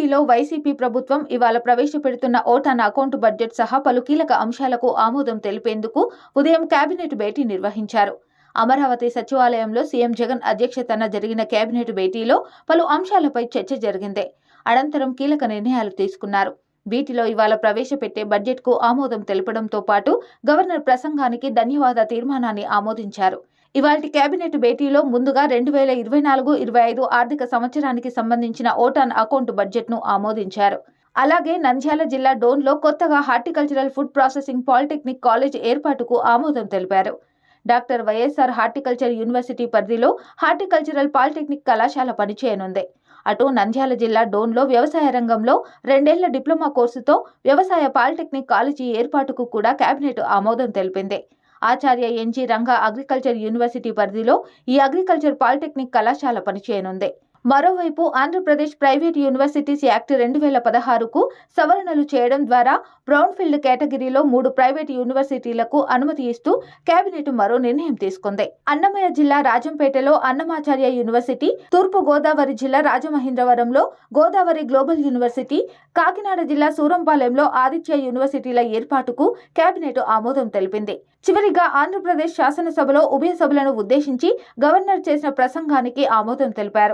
ఏపీలో వైసీపీ ప్రభుత్వం ఇవాళ ప్రవేశపెడుతున్న ఓటాన్ అకౌంట్ బడ్జెట్ సహా పలు కీలక అంశాలకు ఆమోదం తెలిపేందుకు ఉదయం కేబినెట్ భేటీ నిర్వహించారు. అమరావతి సచివాలయంలో సీఎం జగన్ అధ్యక్షతన జరిగిన కేబినెట్ భేటీలో పలు అంశాలపై చర్చ జరిగింది. అనంతరం కీలక నిర్ణయాలు తీసుకున్నారు. వీటిలో ఇవాళ ప్రవేశపెట్టే బడ్జెట్కు ఆమోదం తెలపడంతో పాటు గవర్నర్ ప్రసంగానికి ధన్యవాద తీర్మానాన్ని ఆమోదించారు. ఇవాల్టి కేబినెట్ భేటీలో ముందుగా రెండు వేల ఇరవై నాలుగు ఇరవై ఐదు ఆర్థిక సంవత్సరానికి సంబంధించిన ఓటాన్ అకౌంట్ బడ్జెట్ను ఆమోదించారు. అలాగే నంద్యాల జిల్లా డోన్లో కొత్తగా horticultural food processing polytechnic college ఏర్పాటుకు ఆమోదం తెలిపారు. Doctor Y S R horticulture university పరిధిలో హార్టికల్చరల్ పాలిటెక్నిక్ కళాశాల పనిచేయనుంది. అటు నంద్యాల జిల్లా డోన్లో వ్యవసాయ రంగంలో రెండేళ్ళ డిప్లొమా కోర్సుతో వ్యవసాయ పాలిటెక్నిక్ కాలేజీ ఏర్పాటుకు కూడా కేబినెట్ ఆమోదం తెలిపింది. Acharya N G Ranga agriculture university పరిధిలో ఈ అగ్రికల్చర్ పాలిటెక్నిక్ కళాశాల పనిచేయనుంది. మరోవైపు ఆంధ్రప్రదేశ్ ప్రైవేట్ యూనివర్సిటీస్ యాక్ట్ రెండు వేల పదహారుకు సవరణలు చేయడం ద్వారా బ్రౌన్ఫీల్డ్ కేటగిరీలో మూడు ప్రైవేట్ యూనివర్సిటీలకు అనుమతి ఇస్తూ కేబినెట్ మరో నిర్ణయం తీసుకుంది. అన్నమయ్య జిల్లా రాజంపేటలో అన్నమాచార్య యూనివర్సిటీ తూర్పు గోదావరి జిల్లా రాజమహేంద్రవరంలో గోదావరి గ్లోబల్ యూనివర్సిటీ కాకినాడ జిల్లా సూరంపాలెంలో ఆదిత్య యూనివర్సిటీల ఏర్పాటుకు కేబినెట్ ఆమోదం తెలిపింది. చివరిగా ఆంధ్రప్రదేశ్ శాసనసభలో ఉభయ సభలను ఉద్దేశించి గవర్నర్ చేసిన ప్రసంగానికి ఆమోదం తెలిపారు.